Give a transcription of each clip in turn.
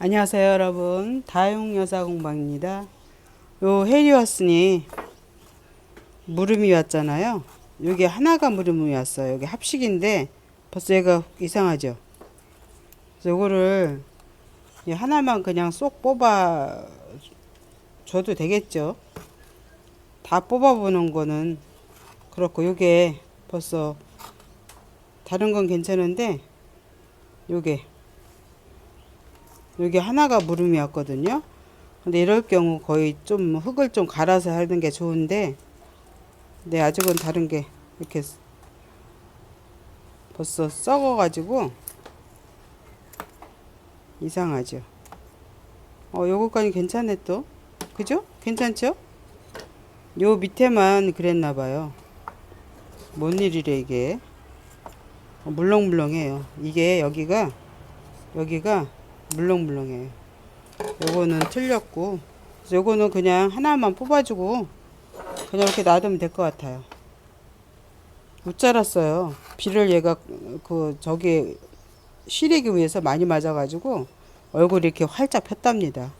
안녕하세요 여러분. 다용여자공방입니다. 요 헬이 왔으니 물음이 왔잖아요. 여기 하나가 물음이 왔어요. 여기 합식인데 벌써 얘가 이상하죠? 요거를 이 하나만 그냥 쏙 뽑아 줘도 되겠죠? 다 뽑아 보는 거는 그렇고 요게 벌써 다른 건 괜찮은데 요게 여기 하나가 물음이 왔거든요. 근데 이럴 경우 거의 좀 흙을 좀 갈아서 하는 게 좋은데, 근데 아직은 다른 게 이렇게 벌써 썩어 가지고 이상하죠. 어, 요거까지 괜찮네 또. 그죠? 괜찮죠? 요 밑에만 그랬나 봐요. 뭔 일이래 이게. 어, 물렁물렁해요. 이게 여기가 여기가 물렁물렁해요. 요거는 틀렸고, 요거는 그냥 하나만 뽑아주고, 그냥 이렇게 놔두면 될 것 같아요. 못 자랐어요. 비를 얘가, 그, 저기, 시래기 위해서 많이 맞아가지고, 얼굴이 이렇게 활짝 폈답니다.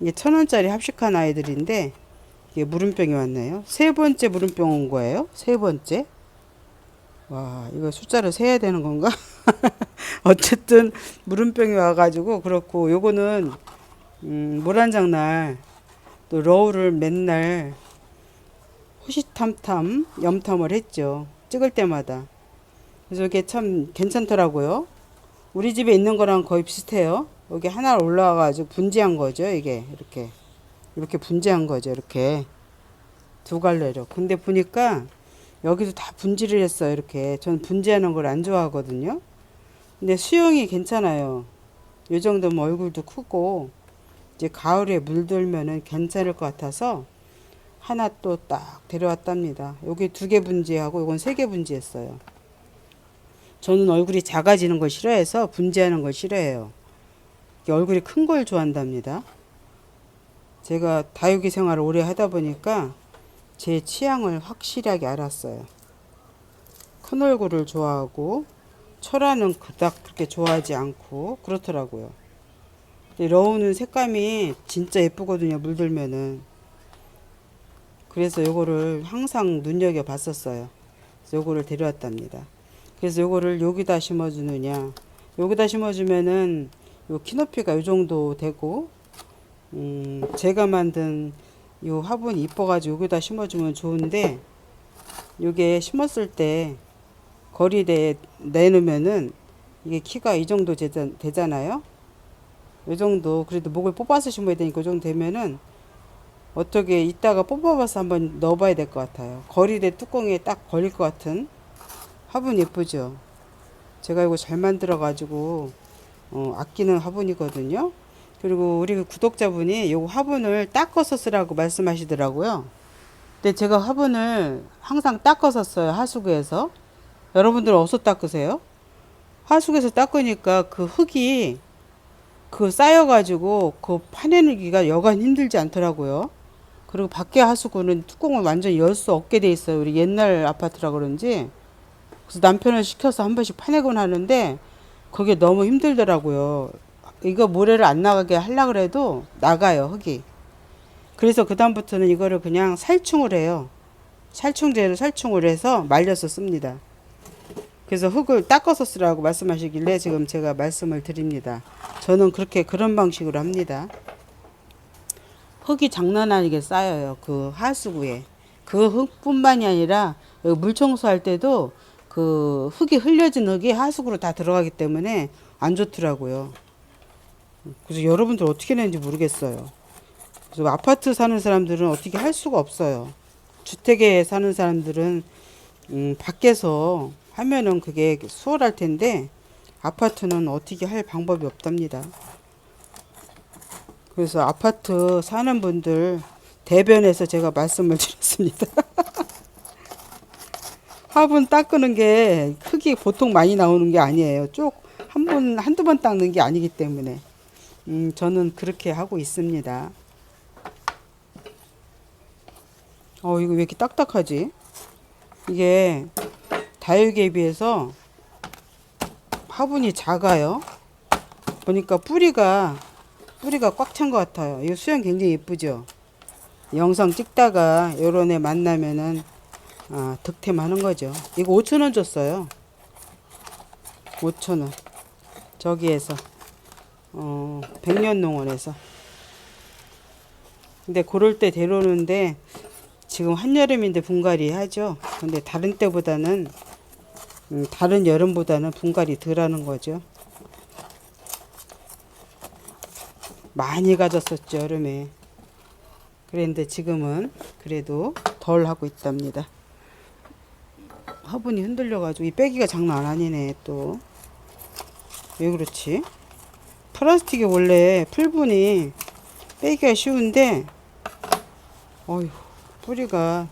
이게 천 원짜리 합식한 아이들인데, 이게 물음병이 왔네요. 세 번째 물음병 온 거예요. 세 번째. 와, 이거 숫자를 세야 되는 건가? 어쨌든 물음병이 와가지고 그렇고 요거는 음, 물한장날 또 러우를 맨날 호시탐탐 염탐을 했죠. 찍을 때마다. 그래서 이게 참 괜찮더라고요. 우리 집에 있는 거랑 거의 비슷해요. 여기 하나 올라와가지고 분지한 거죠. 이게 이렇게 이렇게 분지한 거죠. 이렇게 두 갈래로. 근데 보니까 여기도 다 분지를 했어요. 이렇게. 전 분지하는 걸 안 좋아하거든요. 근데 수영이 괜찮아요. 요 정도면 얼굴도 크고 이제 가을에 물들면은 괜찮을 것 같아서 하나 또 딱 데려왔답니다. 여기 두 개 분지하고 이건 세 개 분지했어요. 저는 얼굴이 작아지는 걸 싫어해서 분지하는 걸 싫어해요. 얼굴이 큰 걸 좋아한답니다. 제가 다육이 생활을 오래 하다 보니까 제 취향을 확실하게 알았어요. 큰 얼굴을 좋아하고 철화는 그닥 그렇게 좋아하지 않고 그렇더라고요. 러우는 색감이 진짜 예쁘거든요. 물들면은. 그래서 요거를 항상 눈여겨 봤었어요. 요거를 데려왔답니다. 그래서 요거를 여기다 심어주느냐. 여기다 심어주면은 요 키높이가 요 정도 되고, 음, 제가 만든 요 화분이 이뻐가지고 여기다 심어주면 좋은데, 요게 심었을 때 거리에 내놓으면은 이게 키가 이 정도 되잖아요. 이 정도 그래도 목을 뽑아서 심어야 되니까 이 정도 되면은 어떻게 이따가 뽑아봐서 한번 넣어봐야 될 것 같아요. 거리대 뚜껑에 딱 걸릴 것 같은 화분 예쁘죠. 제가 이거 잘 만들어 가지고 어, 아끼는 화분이거든요. 그리고 우리 그 구독자분이 이 화분을 닦아서 쓰라고 말씀하시더라고요. 근데 제가 화분을 항상 닦아서 써요 하수구에서. 여러분들 어디서 닦으세요? 하수구에서 닦으니까 그 흙이 그 쌓여가지고 그 파내기가 여간 힘들지 않더라고요. 그리고 밖에 하수구는 뚜껑을 완전히 열수 없게 돼 있어요. 우리 옛날 아파트라 그런지. 그래서 남편을 시켜서 한 번씩 파내곤 하는데 그게 너무 힘들더라고요. 이거 모래를 안 나가게 하려 그래도 나가요, 흙이. 그래서 그 다음부터는 이거를 그냥 살충을 해요. 살충제로 살충을 해서 말려서 씁니다. 그래서 흙을 닦아서 쓰라고 말씀하시길래 지금 제가 말씀을 드립니다. 저는 그렇게 그런 방식으로 합니다. 흙이 장난 아니게 쌓여요. 그 하수구에. 그 흙뿐만이 아니라 물 청소할 때도 그 흙이 흘려진 흙이 하수구로 다 들어가기 때문에 안 좋더라고요. 그래서 여러분들 어떻게 내는지 모르겠어요. 그래서 아파트 사는 사람들은 어떻게 할 수가 없어요. 주택에 사는 사람들은 음, 밖에서 하면은 그게 수월할 텐데 아파트는 어떻게 할 방법이 없답니다. 그래서 아파트 사는 분들 대변해서 제가 말씀을 드렸습니다. 화분 닦는 게 흙이 보통 많이 나오는 게 아니에요. 쭉한 번, 한두 번 닦는 게 아니기 때문에. 음, 저는 그렇게 하고 있습니다. 어, 이거 왜 이렇게 딱딱하지? 이게 다육이에 비해서 화분이 작아요. 보니까 뿌리가 뿌리가 꽉 찬 것 같아요. 이 수영 굉장히 예쁘죠. 영상 찍다가 요런 애 만나면은 아, 득템하는 거죠. 이거 5천 원 줬어요. 5천 원. 저기에서 어, 백년농원에서. 근데 그럴 때 데려오는데 지금 한여름인데 분갈이 하죠. 근데 다른 때보다는 음, 다른 여름보다는 분갈이 덜 하는 거죠. 많이 가졌었죠, 여름에. 그런데 지금은 그래도 덜 하고 있답니다. 화분이 흔들려 가지고 이 빼기가 장난 아니네 또. 왜 그렇지? 플라스틱이 원래 풀분이 빼기가 쉬운데 어휴 뿌리가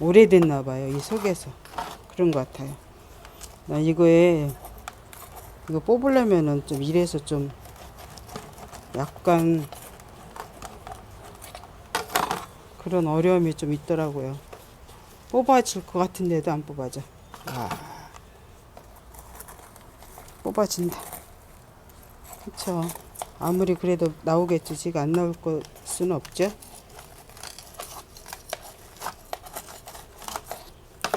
오래됐나 봐요 이 속에서. 그런 것 같아요. 나 이거에 이거 뽑으려면은 좀 이래서 좀 약간 그런 어려움이 좀 있더라고요. 뽑아질 것 같은데도 안 뽑아져. 아 뽑아진다. 그쵸. 아무리 그래도 나오겠지. 지가 안 나올 거 수는 없죠?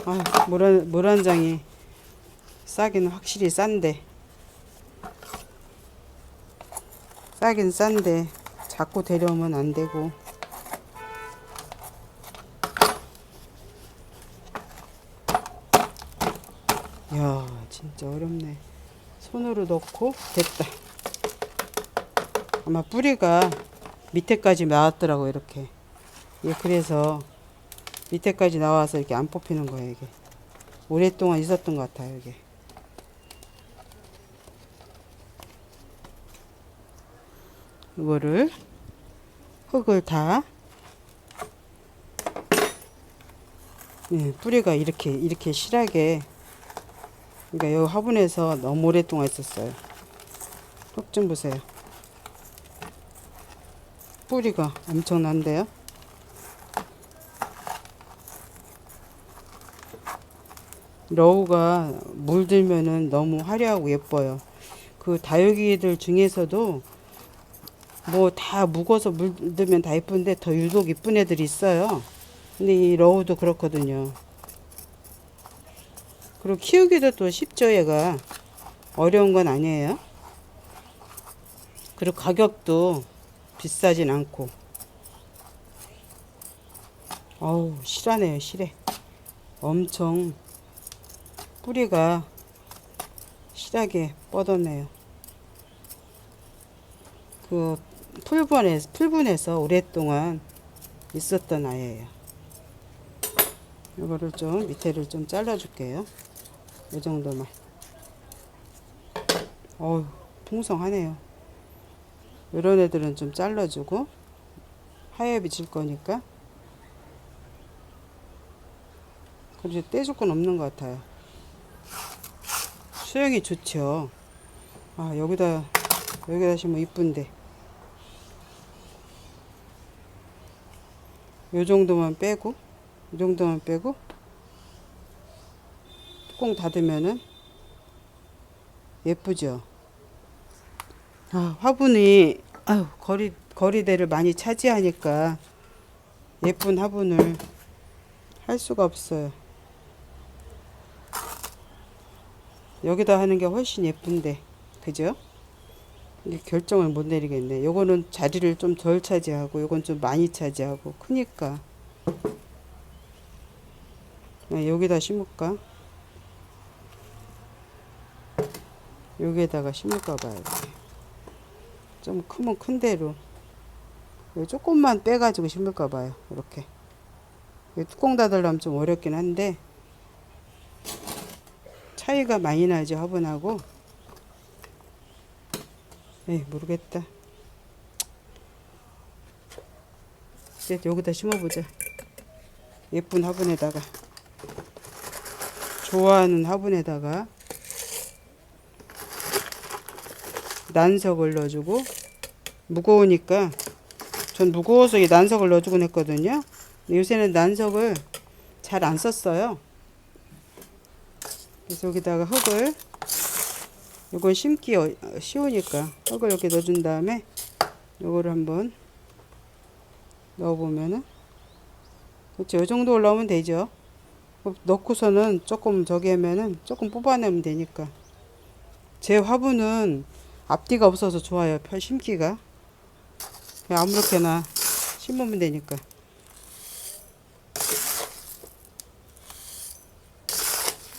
아 물한 물한 장이 싸기는 확실히 싼데. 싸긴 싼데 자꾸 데려오면 안 되고. 야 진짜 어렵네 손으로 넣고 됐다. 아마 뿌리가 밑에까지 나왔더라고 이렇게. 예, 그래서 밑에까지 나와서 이렇게 안 뽑히는 거예요 이게. 오랫동안 있었던 것 같아요 이게. 이거를 흙을 다 예, 뿌리가 이렇게 이렇게 실하게 그러니까 이 화분에서 너무 오랫동안 있었어요 흙좀 보세요 뿌리가 엄청난데요 러우가 물들면은 너무 화려하고 예뻐요. 그 다육이들 중에서도 뭐 다 묵어서 물들면 다 예쁜데 더 유독 이쁜 애들이 있어요. 근데 이 러우도 그렇거든요. 그리고 키우기도 또 쉽죠, 얘가. 어려운 건 아니에요. 그리고 가격도 비싸진 않고. 어우, 실하네요, 실해. 엄청 뿌리가 실하게 뻗었네요. 그 풀분에 풀분에서 오랫동안 있었던 아이예요. 이거를 좀 밑에를 좀 잘라 줄게요. 이 정도만. 어우 풍성하네요. 이런 애들은 좀 잘라주고 하엽이 질 거니까. 그래도 떼줄 건 없는 것 같아요. 수영이 좋죠. 아 여기다 여기다 심으면 이쁜데. 요 정도만 빼고 이 정도만 빼고 뚜껑 닫으면은 예쁘죠. 아 화분이 아유 거리 거리대를 많이 차지하니까 예쁜 화분을 할 수가 없어요. 여기다 하는 게 훨씬 예쁜데 그죠? 결정을 못 내리겠네. 요거는 자리를 좀 덜 차지하고 요건 좀 많이 차지하고 크니까 네, 여기다 심을까? 여기에다가 심을까 봐요. 좀 크면 큰 대로. 요 조금만 빼가지고 심을까 봐요. 이렇게. 이 뚜껑 닫으려면 좀 어렵긴 한데 차이가 많이 나죠 화분하고. 에 모르겠다. 이제 여기다 심어보자. 예쁜 화분에다가. 좋아하는 화분에다가 난석을 넣어주고 무거우니까 전 무거워서 이 난석을 넣어주곤 했거든요. 요새는 난석을 잘 안 썼어요. 그래서 여기다가 흙을 이건 심기 어- 쉬우니까 흙을 이렇게 넣어준 다음에 요거를 한번 넣어보면은 그렇죠. 이 정도 올라오면 되죠. 그 넣고서는 조금 저기 하면은 조금 뽑아내면 되니까. 제 화분은 앞뒤가 없어서 좋아요 편 심기가 그냥 아무렇게나 심으면 되니까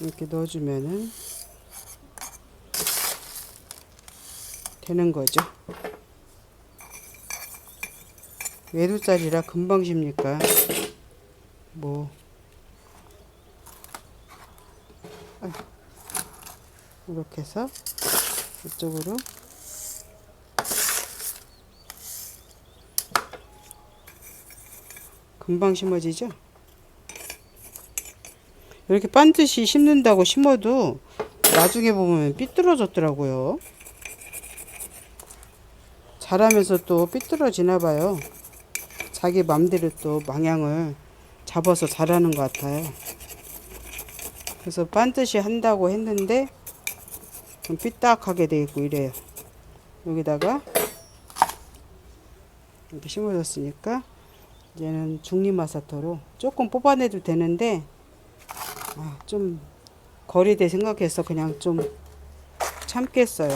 이렇게 넣어주면은 되는 거죠. 외두짜리라 금방 십니까? 뭐 아휴, 이렇게 해서 이쪽으로 금방 심어지죠? 이렇게 반드시 심는다고 심어도 나중에 보면 삐뚤어졌더라고요. 자라면서 또 삐뚤어지나 봐요. 자기 맘대로 또 방향을 잡아서 자라는 것 같아요. 그래서 반드시 한다고 했는데 좀 삐딱하게 돼 있고 이래요. 여기다가 이렇게 심어졌으니까 이제는 중리마사토로 조금 뽑아내도 되는데 아, 좀 거리대 생각해서 그냥 좀 참겠어요.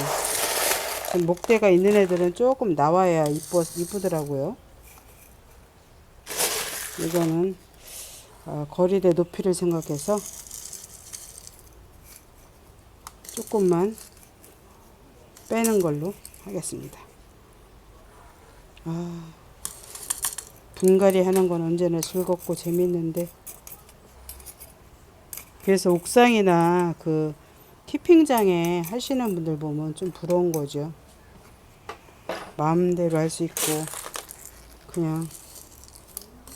좀 목대가 있는 애들은 조금 나와야 이뻐 이쁘더라고요. 이거는 아, 거리대 높이를 생각해서 조금만 빼는 걸로 하겠습니다. 아, 분갈이 하는 건 언제나 즐겁고 재밌는데 그래서 옥상이나 그 티핑장에 하시는 분들 보면 좀 부러운 거죠. 마음대로 할 수 있고 그냥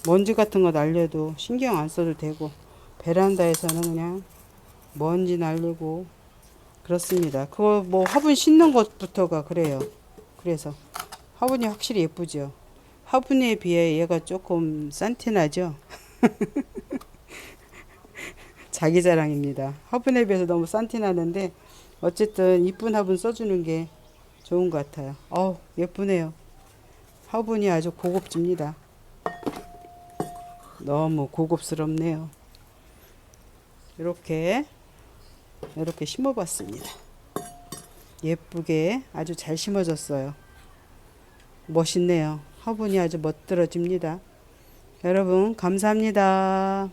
먼지 같은 거 날려도 신경 안 써도 되고 베란다에서는 그냥 먼지 날리고 그렇습니다. 그거 뭐 화분 씻는 것부터가 그래요. 그래서 화분이 확실히 예쁘죠. 화분에 비해 얘가 조금 산티나죠. 자기 자랑입니다. 화분에 비해서 너무 산티나는데 어쨌든 이쁜 화분 써주는 게 좋은 것 같아요. 어우 예쁘네요. 화분이 아주 고급집니다. 너무 고급스럽네요. 이렇게 이렇게 심어봤습니다. 예쁘게 아주 잘 심어졌어요. 멋있네요. 화분이 아주 멋들어집니다. 여러분 감사합니다.